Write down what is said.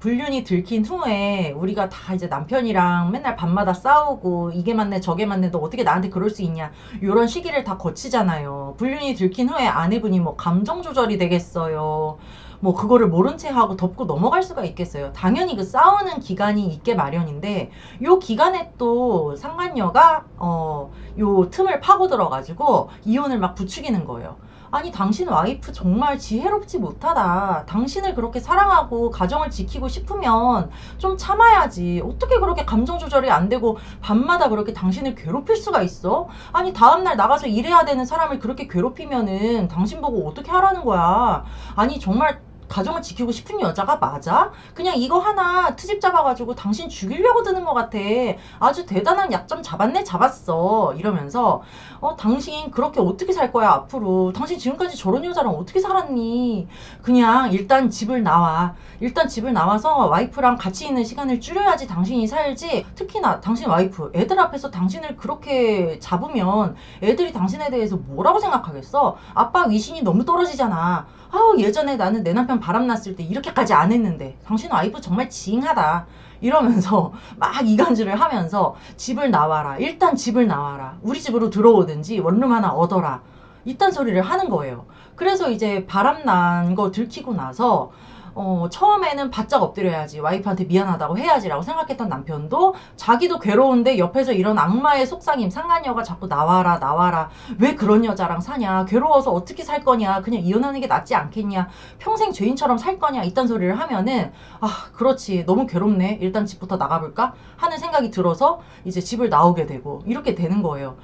불륜이 들킨 후에 우리가 다 이제 남편이랑 맨날 밤마다 싸우고 이게 맞네 저게 맞네 너 어떻게 나한테 그럴 수 있냐 이런 시기를 다 거치잖아요. 불륜이 들킨 후에 아내분이 뭐 감정 조절이 되겠어요. 뭐 그거를 모른 채 하고 덮고 넘어갈 수가 있겠어요. 당연히 그 싸우는 기간이 있게 마련인데 요 기간에 또 상간녀가 어 요 틈을 파고 들어 가지고 이혼을 막 부추기는 거예요. 아니 당신 와이프 정말 지혜롭지 못하다. 당신을 그렇게 사랑하고 가정을 지키고 싶으면 좀 참아야지. 어떻게 그렇게 감정 조절이 안 되고 밤마다 그렇게 당신을 괴롭힐 수가 있어? 아니 다음날 나가서 일해야 되는 사람을 그렇게 괴롭히면은 당신 보고 어떻게 하라는 거야? 아니 정말 가정을 지키고 싶은 여자가 맞아? 그냥 이거 하나 트집 잡아가지고 당신 죽이려고 드는 것 같아. 아주 대단한 약점 잡았네, 잡았어. 이러면서, 어, 당신 그렇게 어떻게 살 거야, 앞으로. 당신 지금까지 저런 여자랑 어떻게 살았니? 그냥 일단 집을 나와. 일단 집을 나와서 와이프랑 같이 있는 시간을 줄여야지 당신이 살지. 특히나 당신 와이프, 애들 앞에서 당신을 그렇게 잡으면 애들이 당신에 대해서 뭐라고 생각하겠어? 아빠 위신이 너무 떨어지잖아. 아우, 예전에 나는 내 남편 바람났을 때 이렇게까지 안 했는데. 당신 와이프 정말 징하다. 이러면서 막 이간질을 하면서 집을 나와라. 일단 집을 나와라. 우리 집으로 들어오든지 원룸 하나 얻어라. 이딴 소리를 하는 거예요. 그래서 이제 바람난 거 들키고 나서 어, 처음에는 바짝 엎드려야지 와이프한테 미안하다고 해야지라고 생각했던 남편도 자기도 괴로운데 옆에서 이런 악마의 속삭임 상간녀가 자꾸 나와라 나와라. 왜 그런 여자랑 사냐? 괴로워서 어떻게 살 거냐? 그냥 이혼하는 게 낫지 않겠냐? 평생 죄인처럼 살 거냐? 이딴 소리를 하면은 아 그렇지. 너무 괴롭네. 일단 집부터 나가볼까? 하는 생각이 들어서 이제 집을 나오게 되고 이렇게 되는 거예요.